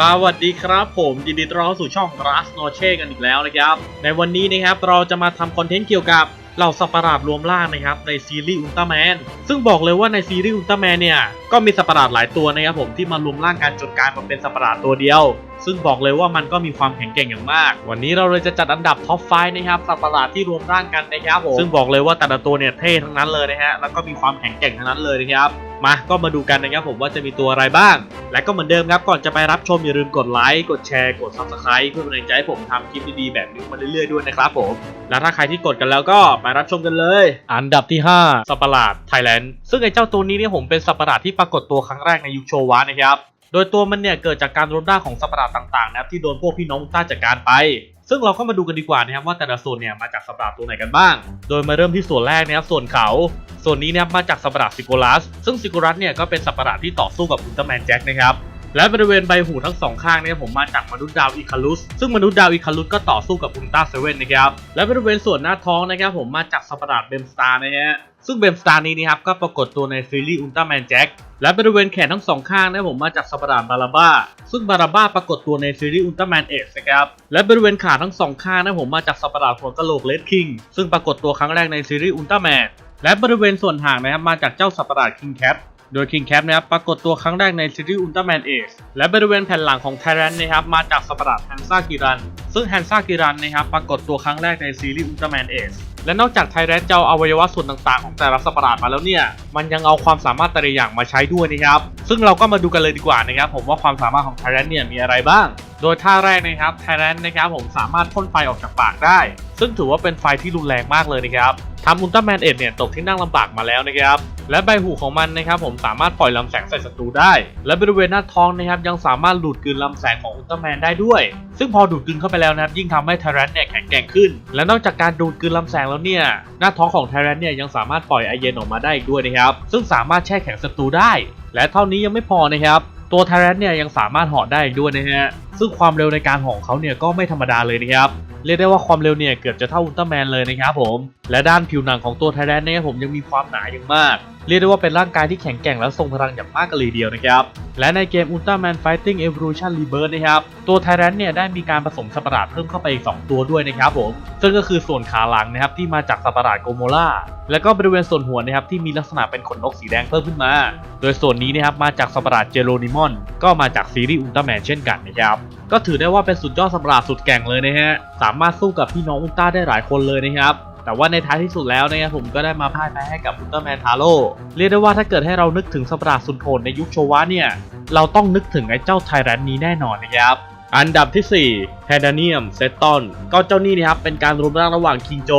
สวัสดีครับผมยินดีต้อนรับสู่ช่อง r a s n o c h e กันอีกแล้วนะครับ ในวันนี้นะครับเราจะมาทำคอนเทนต์เกี่ยวกับเหล่าสัปะหลาดรวมร่างนะครับในซีรีส์อุลตร้าแมนซึ่งบอกเลยว่าในซีรีส์อุลตร้าแมนเนี่ย ก็มีสัปะหลาดหลายตัวนะครับผมที่มารวมร่างกันจนกลายมาเป็นสัปะหลาดตัวเดียวซึ่งบอกเลยว่ามันก็มีความแข็งแกร่งอย่างมาก วันนี้เราเลยจะจัดอันดับท็อปไฟนะครับสัตว์ประหลาดที่รวมร่างกันนะครับผมซึ่งบอกเลยว่าแต่ละตัวเนี่ยเท่ทั้งนั้นเลยนะฮะแล้วก็มีความแข็งแกร่งทั้งนั้นเลยนะครับมาก็มาดูกันนะครับผมว่าจะมีตัวอะไรบ้าง และก็เหมือนเดิมครับก่อนจะไปรับชมอย่าลืมกดไลค์กดแชร์กด subscribe เพื่อเป็นกำลังใจให้ผมทำคลิปดีๆแบบนี้มาเรื่อยๆด้วยนะครับผม และถ้าใครที่กดกันแล้วก็ไปรับชมกันเลย อันดับที่ 5สัตว์ประหลาดไทยแลนด์ซึ่งไอ้เจ้าตัวนี้เนี่ยผมเป็นสัตว์ประหลาดที่ปรากฏตัวครั้งแรกในยุคโชวะนะครับ โดยตัวมันเนี่ยเกิดจากการรวมร่าของสัตว์ประหลาดต่างๆนะครับที่โดนพวกพี่น้องต้าจัดการไป ซึ่งเราก็มาดูกันดีกว่านะครับว่าแต่ละส่วนเนี่ยมาจากสัตว์ประหลาดตัวไหนกันบ้าง โดยมาเริ่มที่ส่วนแรกนะครับส่วนเขา ส่วนนี้นะครับมาจากสัตว์ประหลาดซิโกลัส ซึ่งซิโกลัสเนี่ยก็เป็นสัตว์ประหลาดที่ต่อสู้กับอุลตร้าแมนแจ็คนะครับและบริเวณใบหูทั้งสองข้างเนี่ยผมมาจากมนุษย์ดาวอีคารุส ซึ่งมนุษย์ดาวอีคารุสก็ต่อสู้กับอุลตร้าเซเว่นนะครับ และบริเวณส่วนหน้าท้องนะครับผมมาจากสัตว์ประหลาดเบมสตาร์นะฮะ ซึ่งเบมสตาร์นี้นะครับก็ปรากฏตัวในซีรีส์อุลตร้าแมนแจ็คและบริเวณแขนทั้งสองข้างนะครับผมมาจากสัตว์ประหลาดบาราบ้า ซึ่งบาราบ้าปรากฏตัวในซีรีส์อุลตร้าแมนเอสนะครับและบริเวณขาทั้งสองข้างนะครับผมมาจากสัตว์ประหลาดหัวกะโหลกเลดคิงซึ่งปรากฏตัวครั้งแรกในซีรีส์อุลตร้าแมนและบริเวณส่วนหางนะครับมาจากเจ้าสัตว์ประหลาดคิงแคทโดย King Cap นะครับปรากฏตัวครั้งแรกในซีรีส์อุลตร้าแมนเอชและบริเวณแผ่นหลังของไทแรนนะครับมาจากสัตว์ประหลาดแฮนซ่ากิรัน ซึ่งแฮนซ่ากิรันนะครับปรากฏตัวครั้งแรกในซีรีส์อุลตร้าแมนเอช และนอกจากไทแรนจะเอาอวัยวะส่วนต่างๆ ของแต่ละสัตว์ประหลาดมาแล้วเนี่ย มันยังเอาความสามารถแต่ละอย่างมาใช้ด้วยนะครับ ซึ่งเราก็มาดูกันเลยดีกว่านะครับผมว่าความสามารถของไทแรนเนี่ยมีอะไรบ้าง โดยท่าแรกนะครับไทแรนนะครับผมสามารถพ่นไฟออกจากปากได้ ซึ่งถือว่าเป็นไฟที่รุนแรงมากเลยนะครับทำอุลตร้าแมนเอ็ดเนี่ยตกที่นั่งลำบากมาแล้วนะครับและใบหูของมันนะครับผมสามารถปล่อยลำแสงใส่ศัตรูได้ และบริเวณหน้าท้องนะครับยังสามารถดูดกลืนลำแสงของอุลตร้าแมนได้ด้วย ซึ่งพอดูดกลืนเข้าไปแล้วนะครับยิ่งทำให้ไทแรนเนี่ยแข็งแกร่งขึ้น และนอกจากการดูดกลืนลำแสงแล้วเนี่ยหน้าท้องของไทแรนเนี่ยยังสามารถปล่อยไอเย็นออกมาได้อีกด้วยนะครับซึ่งสามารถแช่แข็งศัตรูได้ และเท่านี้ยังไม่พอนะครับตัวไทแรนเนี่ยยังสามารถเหาะได้อีกด้วยนะฮะ ซึ่งความเร็วในการเหาะของเขาเนี่ยก็ไม่ธรรมดาเลยนะครับ เรียกได้ว่าความเร็วเนี่ยเกือบจะเท่าอุลตร้าแมนเลยนะครับผม และด้านผิวหนังของตัวไทแรนเนี่ยผมยังมีความหนาอย่างมาก เรียกได้ว่าเป็นร่างกายที่แข็งแกร่งและทรงพลังอย่างมากกันเลยเดียวนะครับ และในเกม Ultraman Fighting Evolution Rebirth นะครับ ตัวไทแรนเนี่ยได้มีการผสมสัประหลาดเพิ่มเข้าไปอีก 2 ตัวด้วยนะครับผม ซึ่งก็คือส่วนขาหลังนะครับที่มาจากสัประหลาดโกโมล่า แล้วก็บริเวณส่วนหัวนะครับที่มีลักษณะเป็นขนนกสีแดงเพิ่มขึ้นมา โดยส่วนนี้นะครับมาจากสัประหลาดเจโรนิมอน ก็มาจากซีรีส์อุลตร้าแมนเช่นกันนะครับก็ถือได้ว่าเป็นสุดยอดสัประหลาดสุดแก่งเลยนะฮะ สามารถสู้กับพี่น้องอุลตร้าได้หลายคนเลยนะครับ แต่ว่าในท้ายที่สุดแล้วนะครับผมก็ได้มาพ่ายแพ้ให้กับอุลตร้าแมนทาโร่เรียกได้ว่าถ้าเกิดให้เรานึกถึงสัประหลาดสุนโหดในยุคโชวะเนี่ย เราต้องนึกถึงไอ้เจ้าไทแรนนี้แน่นอนนะครับ อันดับที่4 h e d a n i u m s e t o n ก็เจ้านี่นะครับเป็นการรวมร่างระหว่างคิงโจ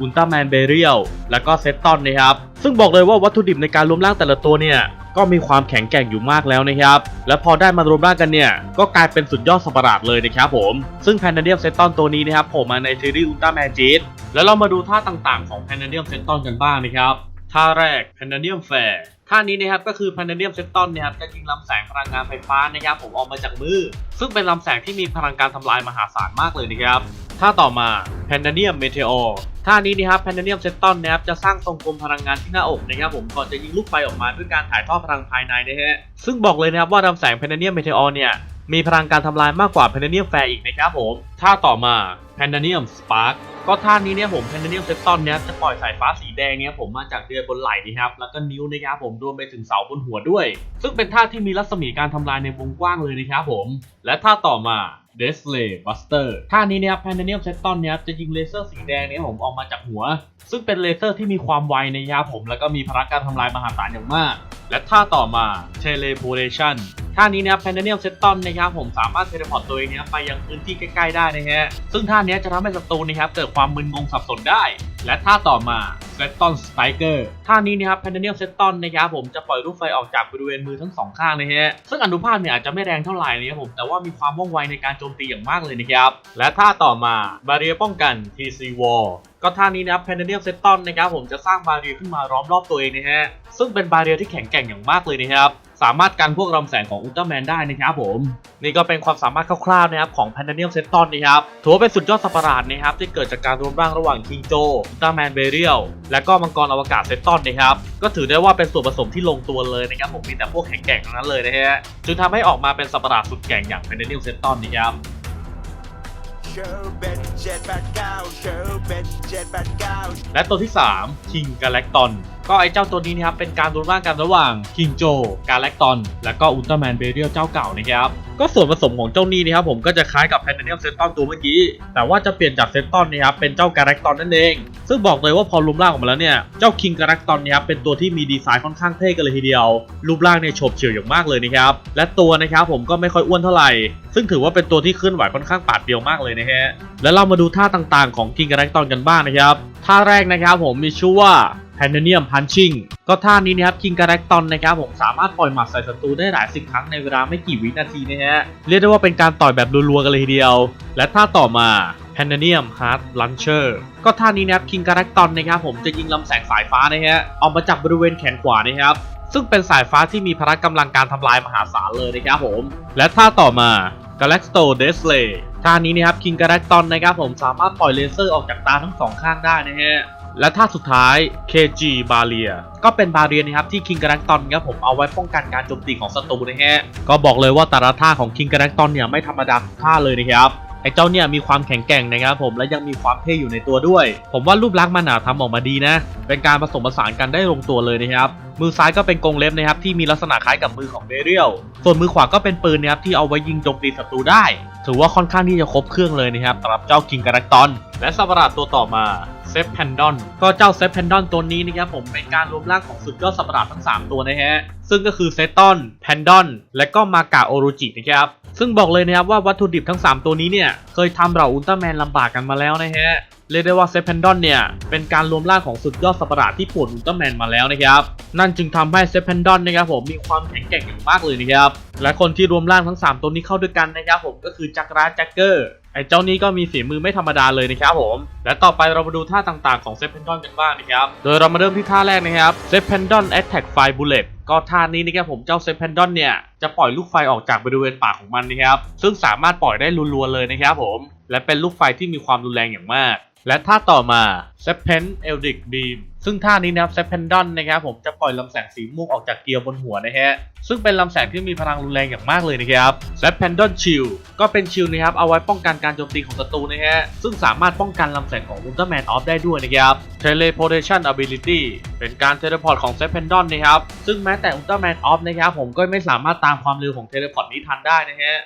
อุลตร้าแมนเบเรียลแล้วก็เซตตอนนะครับ ซึ่งบอกเลยว่าวัตถุดิบในการรวมร่างแต่ละตัวเนี่ยก็มีความแข็งแกร่งอยู่มากแล้วนะครับ และพอได้มารวมร่างกันเนี่ย ก็กลายเป็นสุดยอดสัประหลาดเลยนะครับผม ซึ่งแพนเดียมเซตตอนตัวนี้นะครับผล่มาในซีรีส์อุลตร้าแมนจีดแล้วเรามาดูท่าต่างๆของแพนเดียมเซตตอนกันบ้างนะครับ ท่าแรกแพนเดียมแฟร์ท่านี้นะครับก็คือแพนเดียมเซตตอนนะครับจะยิงลำแสงพลังงานไฟฟ้านะครับผมออกมาจากมือ ซึ่งเป็นลำแสงที่มีพลังการทำลายมหาศาลมากเลยนะครับท่าต่อมาแพนเดียมเมเทอร์ท่านี้นะครับแพนเดียมเซตตอนนะครับจะสร้างทรงกลมพลังงานที่หน้าอกนะครับผมก่อนจะยิงลูกไฟออกมาด้วยการถ่ายทอดพลังภายในนะฮะซึ่งบอกเลยนะครับว่าลำแสงแพนเดียมเมเทอร์เนี่ยมีพลังการทำลายมากกว่าแพนเนียมแฟร์อีกนะครับผมท่าต่อมาแพนเนียมสปาร์ก ก็ท่านี้เนี่ยผมแพนเนียมเซตตอนเนี่ยจะปล่อยสายฟ้าสีแดงเนี่ยผมมาจากเดือยบนไหล่นะครับ แล้วก็นิ้วนะครับผมรวมไปถึงเสาบนหัวด้วย ซึ่งเป็นท่าที่มีรัศมีการทำลายในวงกว้างเลยนะครับผม และท่าต่อมา d e s l a y Buster ท่านี้เนี่ยแพนเนียมเซตตอนเนี่ยจะยิงเลเซอร์สีแดงเนี่ยผมออกมาจากหัว ซึ่งเป็นเลเซอร์ที่มีความไวในะครับผม แล้วก็มีพลังการทำลายมหาศาลอย่างมาก และท่าต่อมา Teleportation ท่ท่านี้นะครับแพนเนียมเซตตอนนะครับผมสามารถเทเลพอร์ตตัวเองนะครับไปยังพื้นที่ใกล้ๆได้นะฮะซึ่งท่านี้จะทำให้ศัตรูนะครับเกิดความมึนงงสับสนได้ และท่าต่อมาเซตตอนสไตเกอร์ท่านี้นะครับแพนเนียมเซตตอนนะครับผมจะปล่อยลูกไฟออกจากบริเวณมือทั้งสองข้างนะฮะซึ่งอนุภาคเนี่ยอาจจะไม่แรงเท่าไหร่นะครับผมแต่ว่ามีความว่องไวในการโจมตีอย่างมากเลยนะครับและท่าต่อมาบาเรียป้องกัน TC Wall ก็ท่านี้นะครับแพนเนียมเซตตอนนะครับผมจะสร้างบาเรียขึ้นมาล้อมรอบตัวเองนะฮะซึ่งเป็นบาเรียที่แข็งแกร่งอย่างมากเลยนะครับสามารถกันพวกลำแสงของอุลตร้าแมนได้นะครับผม นี่ก็เป็นความสามารถคร่าวๆนะครับของแพนเนียมเซตตอนนะครับถือว่าเป็นสุดยอดสัตว์ประหลาดนะครับที่เกิดจากการรวมร่างระหว่างคิงโจอุลตร้าแมนเบเรียลและก็มังกรอวกาศเซตตอนนะครับก็ถือได้ว่าเป็นส่วนผสมที่ลงตัวเลยนะครับผมมีแต่พวกแข็งแกร่งทั้งนั้นเลยนะฮะจึงทำให้ออกมาเป็นสัตว์ประหลาดสุดแกร่งอย่างเพนเดนิลเซตตอนนะครับ และตัวที่ 3 คิงกาแล็กตอนก็ไอ้เจ้าตัวนี้นะครับเป็นการรวมร่างกันระหว่าง King Joe Galacton และก็ Ultraman b a r i e l เจ้าเก่านะครับก็ส่วนผสมของเจ้านี้นะครับผมก็จะคล้ายกับ p a n d a n i u m Seton ตัวเมื่อกี้ แต่ว่าจะเปลี่ยนจาก Seton นนะครับเป็นเจ้า Galacton นั่นเอง ซึ่งบอกเลยว่าพอรวมร่างออกมาแล้วเนี่ยเจ้า King Galacton นะครับเป็นตัวที่มีดีไซน์ค่อนข้างเท่กันเลยทีเดียว รูปร่างเนี่ยโฉบเฉี่ยวอย่างมากเลยนะครับและตัวนะครับผมก็ไม่ค่อยอ้วนเท่าไหร่ ซึ่งถือว่าเป็นตัวที่เคลื่อนไหวค่อนข้างปาดเปรียวมากเลยนะฮะแล้วเรามาดูท่าต่างๆของ King Galacton กันบ้างนะครับท่าแรกนะครับผมมีชื่อว่า p a n d a n i u m Punching ก็ท่านี้นะครับ King Galacton นะครับผมสามารถปล่อยหมัดใส่ศัตรูได้หลายสิบครั้งในเวลาไม่กี่วินาทีนะฮะเรียกได้ว่าเป็นการต่อยแบบรัวๆกันเลยทีเดียว และท่าต่อมา p a n d a n i u m Heart Launcher ก็ท่านี้นะครับ King Galacton นะครับผมจะยิงลำแสงสายฟ้านะฮะออกมาจากบริเวณแขนขวานะครับซึ่งเป็นสายฟ้าที่มีพละกำลังการทำลายมหาศาลเลยนะครับผม และท่าต่อมา Galacto Desley ท่านี้นะครับ King Galacton นะครับผมสามารถปล่อยเลเซอร์ออกจากตาทั้งสองข้างได้นะฮะ และท่าสุดท้าย KG Barrier ก็เป็นบาเรียนะครับที่ King Galacton ครับผมเอาไว้ป้องกันการโจมตีของศัตรูนะฮะก็บอกเลยว่าแต่ละท่าของ King Galacton เนี่ยไม่ธรรมดาท่าเลยนะครับไอ้เจ้าเนี่ยมีความแข็งแกร่งนะครับผมและยังมีความเท่อยู่ในตัวด้วย ผมว่ารูปลักษณ์มันอะทำออกมาดีนะ เป็นการผสมผสานกันได้ลงตัวเลยนะครับมือซ้ายก็เป็นกรงเล็บนะครับที่มีลักษณะคล้ายกับมือของเบเรียลส่วนมือขวาก็เป็นปืนนะครับที่เอาไว้ยิงโจมตีศัตรูได้ ถือว่าค่อนข้างที่จะครบเครื่องเลยนะครับสำหรับเจ้าคิงการักตอน และสัตว์ประหลาดตัวต่อมาเซฟแพนดอนก็เจ้าเซฟแพนดอนตัวนี้นะครับผมเป็นการรวมร่างของสุดยอดสัตว์ประหลาดทั้ง 3 ตัวนะฮะ ซึ่งก็คือเซตอนแพนดอน และก็มากาโอโรจินะครับซึ่งบอกเลยนะครับว่าวัตถุดิบทั้ง 3 ตัวนี้เนี่ยเคยทำเหล่าอุลตร้าแมนลำบากกันมาแล้วนะฮะ เรียกได้ว่าเซฟแพนดอนเนี่ย เป็นการรวมร่างของสุดยอดสัตว์ประหลาดที่ปวดอุลตร้าแมนมาแล้วนะครับ นั่นจึงทำให้เซฟแพนดอนนะครับผมมีความแข็งแกร่งอย่างมากเลยนะครับ และคนที่รวมร่างทั้ง 3 ตัวนี้เข้าด้วยกันนะครับผมก็คือจักรราแจ็คเกอร์ไอ้เจ้านี้ก็มีฝีมือไม่ธรรมดาเลยนะครับผม และต่อไปเรามาดูท่าต่างๆของเซฟแพนดอนกันบ้างนะครับ โดยเรามาเริ่มที่ท่าแรกนะครับเซฟแพนดอนแอตแทกไฟบูเลตก็ท่านี้นะครับผมเจ้าเซฟแพนดอนเนี่ยจะปล่อยลูกไฟออกจากบริเวณปากของมันนะครับ ซึ่งสามารถปล่อยได้รัวๆเลยนะครับผม และเป็นลูกไฟที่มีความรุนแรงอย่างมาก และท่าต่อมาเซฟเพนเอลดิกบีมซึ่งท่านี้นะครับเซฟเพนดอนนะครับผมจะปล่อยลำแสงสีม่วงออกจากเกลียวบนหัวนะฮะซึ่งเป็นลำแสงที่มีพลังรุนแรงอย่างมากเลยนะครับและแพนดอนชิลก็เป็นชิลนะครับเอาไว้ป้องกันการโจมตีของศัตรูนะฮะซึ่งสามารถป้องกันลำแสงของอุลตร้าแมนออฟได้ด้วยนะครับ Teleportation Ability เป็นการเทเลพอร์ตของเซฟเพนดอนนะครับซึ่งแม้แต่อุลตร้าแมนออฟนะครับผมก็ไม่สามารถตามความเร็วของเทเลพอร์ตนี้ทันได้นะฮะ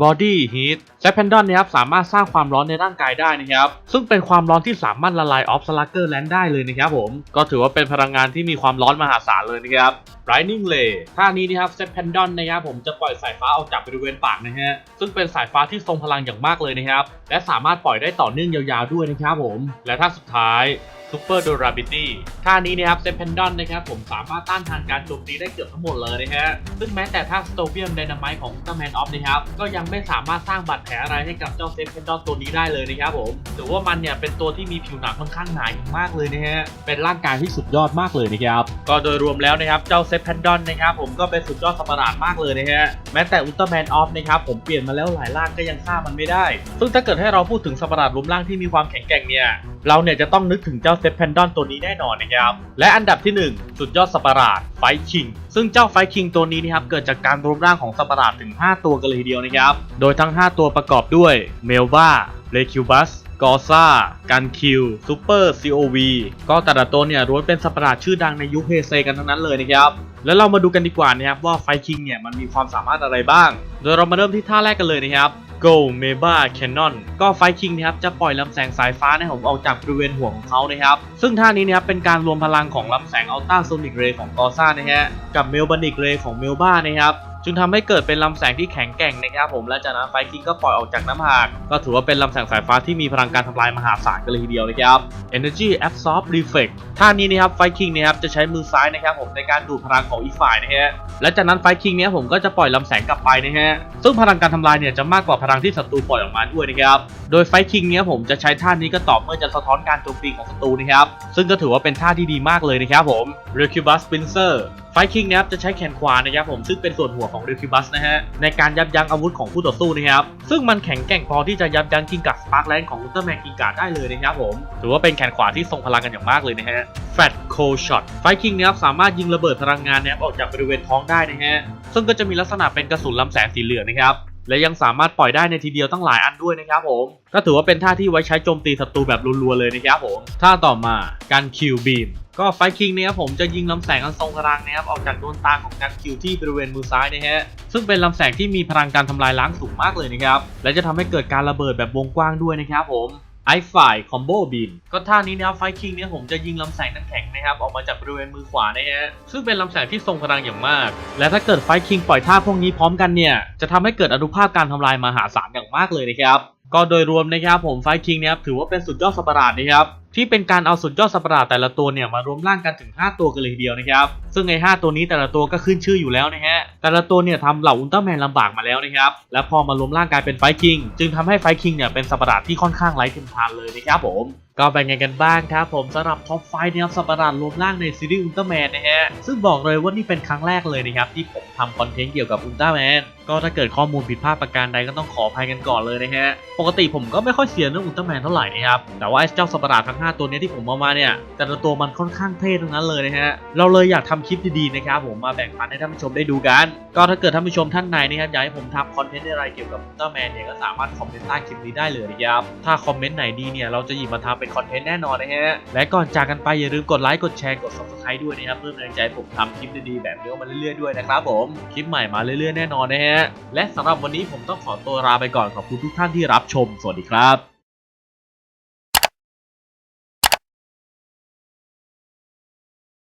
Body Heat เซฟเพนดอนนะครับสามารถสร้างความร้อนในร่างกายได้นะครับซึ่งเป็นความร้อนที่สามารถละลายออฟสลักเกอร์แลนด์ได้เลยนะครับผมก็ถือว่าเป็นพลังงานที่มีความร้อนมหาศาลเลยนะครับ Lightning Ray ท่านี้นะครับเซฟเพนดอนนะครับผมจะปล่อยสายฟ้าออกจากบริเวณปากนะฮะซึ่งเป็นสายฟ้าที่ทรงพลังอย่างมากเลยนะครับและสามารถปล่อยได้ต่อเนื่องยาวๆด้วยนะครับผมและท่าสุดท้าย Super Durability ท่านี้นะครับเซฟเพนดอนนะครับผมสามารถต้านทานการโจมตีได้เกือบทั้งหมดเลยนะฮะซึ่งแม้แต่ท่า Stopium Dynamite ของ Ultraman Off นะครับก็ยังไม่สามารถสร้างบาดแผลอะไรให้กับเจ้าเซฟเพนดอนตัวนี้ได้เลยนะครับผมถือว่ามันเนี่ยเป็นตัวที่มีผิวหนังค่อนข้างหนาอย่างมากเลยนะฮะเป็นร่างกายที่สุดยอดมากเลยนะครับก็โดยรวมแล้วนะครับเจ้าเซฟเพนดอนนะครับผมก็เป็นสุดยอดสัประหลาดมากเลยนะฮะแม้แต่ Ultraman Off นะครับผมเปลี่ยนมาแล้วหลายร่างก็ยังฆ่ามันไม่ได้ ซึ่งถ้าเกิดให้เราพูดถึงสัประหลาดรวมร่างที่มีความแข็งแกร่งเนี่ยเราเนี่ยจะต้องนึกถึงเจ้าเซฟแพนดอนตัวนี้แน่นอนนะครับ และอันดับที่ 1 สุดยอดสัประหลาดไฟคิง ซึ่งเจ้าไฟคิงตัวนี้นะครับเกิดจากการรวมร่างของสัปราดถึง 5 ตัวกันเลยทีเดียวนะครับ โดยทั้ง 5 ตัวประกอบด้วยเมลวาเลคิวบัสกอซ่ากันคิวซูเปอร์ซีโอวีก็แต่ละตัวเนี่ยล้วนเป็นสัตว์ประหลาดชื่อดังในยุคเฮเซกันทั้งนั้นเลยนะครับ แล้วเรามาดูกันดีกว่านะครับว่าไฟคิงเนี่ยมันมีความสามารถอะไรบ้าง โดยเรามาเริ่มที่ท่าแรกกันเลยนะครับ Go Meba Cannon ก็ไฟคิงนะครับจะปล่อยลำแสงสายฟ้านะครับผมออกจากบริเวณหัวของเขานะครับ ซึ่งท่านี้นะครับเป็นการรวมพลังของลำแสงอัลตราโซนิกเรย์ของกอซ่านะฮะกับเมลบานิกเรย์ของเมลบ้านะครับ จึงทำให้เกิดเป็นลำแสงที่แข็งแกร่งนะครับผมและจากนั้นไฟคิงก็ปล่อยออกจากน้ำหากก็ถือว่าเป็นลำแสงสายฟ้าที่มีพลังการทำลายมหาศาลกันเลยทีเดียวนะครับ Energy Absorb Reflect ท่านี้นะครับไฟคิงนะครับจะใช้มือซ้ายนะครับผมในการดูดพลังของอีกฝ่ายนะฮะและจากนั้นไฟคิงเนี่ยผมก็จะปล่อยลำแสงกลับไปนะฮะซึ่งพลังการทำลายเนี่ยจะมากกว่าพลังที่ศัตรูปล่อยออกมาด้วยนะครับโดยไฟคิงเนี่ยผมจะใช้ท่านี้ก็ต่อเมื่อจะสะท้อนการโจมตีของศัตรูนะครับซึ่งก็ถือว่าเป็นท่าที่ดีมากเลยนะครับผม r e c u b u s Pincer ไฟคิงนะครับจะใช้แขนขวานะครับผมซึ่งเป็นส่วนหัวของเรคิบัสนะฮะในการยับยั้งอาวุธของคู่ต่อสู้นะครับซึ่งมันแข็งแกร่งพอที่จะยับยั้งกิงกัดสปาร์คแลนด์ของอุลตร้าแมนกิงกัดได้เลยนะครับผมถือว่าเป็นแขนขวาที่ทรงพลังกันอย่างมากเลยนะฮะแฟตโคช็อตไฟคิงนะครับสามารถยิงระเบิดพลังงานนะครับออกจากบริเวณท้องได้นะฮะซึ่งก็จะมีลักษณะเป็นกระสุนลำแสงสีเหลืองนะครับและยังสามารถปล่อยได้ในทีเดียวตั้งหลายอันด้วยนะครับผมก็ถือว่าเป็นท่าที่ไว้ใช้โจมตีศัตรูแบบรัวๆเลยนะครับผมท่าต่อมาการคิวบีม ก็ไฟคิงเนี่ยครับผมจะยิงลำแสงอันทรงพลังนะครับออกจากดวงตาของการคิวที่บริเวณมือซ้ายนะฮะซึ่งเป็นลำแสงที่มีพลังการทำลายล้างสูงมากเลยนะครับและจะทำให้เกิดการระเบิดแบบวงกว้างด้วยนะครับผมไอฝ่ายคอมโบบีมก็ท่านี้นะครับไฟคิงเนี่ยผมจะยิงลำแสงน้ำแข็งนะครับออกมาจากบริเวณมือขวานะฮะซึ่งเป็นลำแสงที่ทรงพลังอย่างมาก และถ้าเกิดไฟคิงปล่อยท่าพวกนี้พร้อมกันเนี่ยจะทำให้เกิดอนุภาพการทำลายมหาศาลอย่างมากเลยนะครับ ก็โดยรวมนะครับผมไฟคิงเนี่ยถือว่าเป็นสุดยอดสัตว์ประหลาดนะครับที่เป็นการเอาสุดยอดสัตว์ปหลาดแต่ละตัวเนี่ยมารวมร่างกันถึง 5 ตัวกันเลยทีเดียวนะครับซึ่งไอ้5ตัวนี้แต่ละตัวก็ขึ้นชื่ออยู่แล้วนะฮะแต่ละตัวเนี่ยทำเหล่าอุลตร้าแมนลำบากมาแล้วนะครับและพอมารวมร่างกายเป็นไฟคิง จึงทำให้ไฟคิงเนี่ยเป็นสัตว์ปหลาดที่ค่อนข้างไร้ทิมทานเลยนะครับผม ก็เป็นไงกันบ้างครับผมสำหรับท็อปไฟนะครับสัประหลาดรวมร่างในซีรีส์อุลตร้าแมนนะฮะซึ่งบอกเลยว่านี่เป็นครั้งแรกเลยนะครับที่ผมทำคอนเทนต์เกี่ยวกับอุลตร้าแมนก็ถ้าเกิดข้อมูลผิดพลาดประการใดก็ต้องขออภัยกันก่อนเลยนะฮะปกติผมก็ไม่ค่อยเสียเรื่องอุลตร้าแมนเท่าไหร่นะครับแต่ว่าไอ้เจ้าสัประหลาดทั้ง 5 ตัวนี้ที่ผมเอามาเนี่ยแต่ละตัวมันค่อนข้างเท่ทั้งนั้นเลยนะฮะเราเลยอยากทำคลิปดีๆนะครับผมมาแบ่งปันให้ท่านผู้ชมได้ดูกัน ก็ถ้าเกิดท่านผู้ชมท่านไหนนะครับอยากให้ผมทำคอนเทนต์อะไรเกี่ยวกับอุลตร้าแมนเนี่ยก็สามารถคอมเมนต์ใต้คลิปนี้ได้เลยนะครับถ้าคอมเมนต์ไหนดีเนี่ยเราจะหยิบมาทำเปนคอนเทนต์แน่นอนนะฮะ และก่อนจากกันไปอย่าลืมกดไลค์ กดแชร์ กด subscribe ด้วยนะครับ เพื่อเป็นกำลังใจผมทำคลิปดีๆแบบนี้มาเรื่อยๆด้วยนะครับผม คลิปใหม่มาเรื่อยๆแน่นอนนะฮะ และสำหรับวันนี้ผมต้องขอตัวลาไปก่อนขอบคุณทุกท่านที่รับชม สวัสดีครับ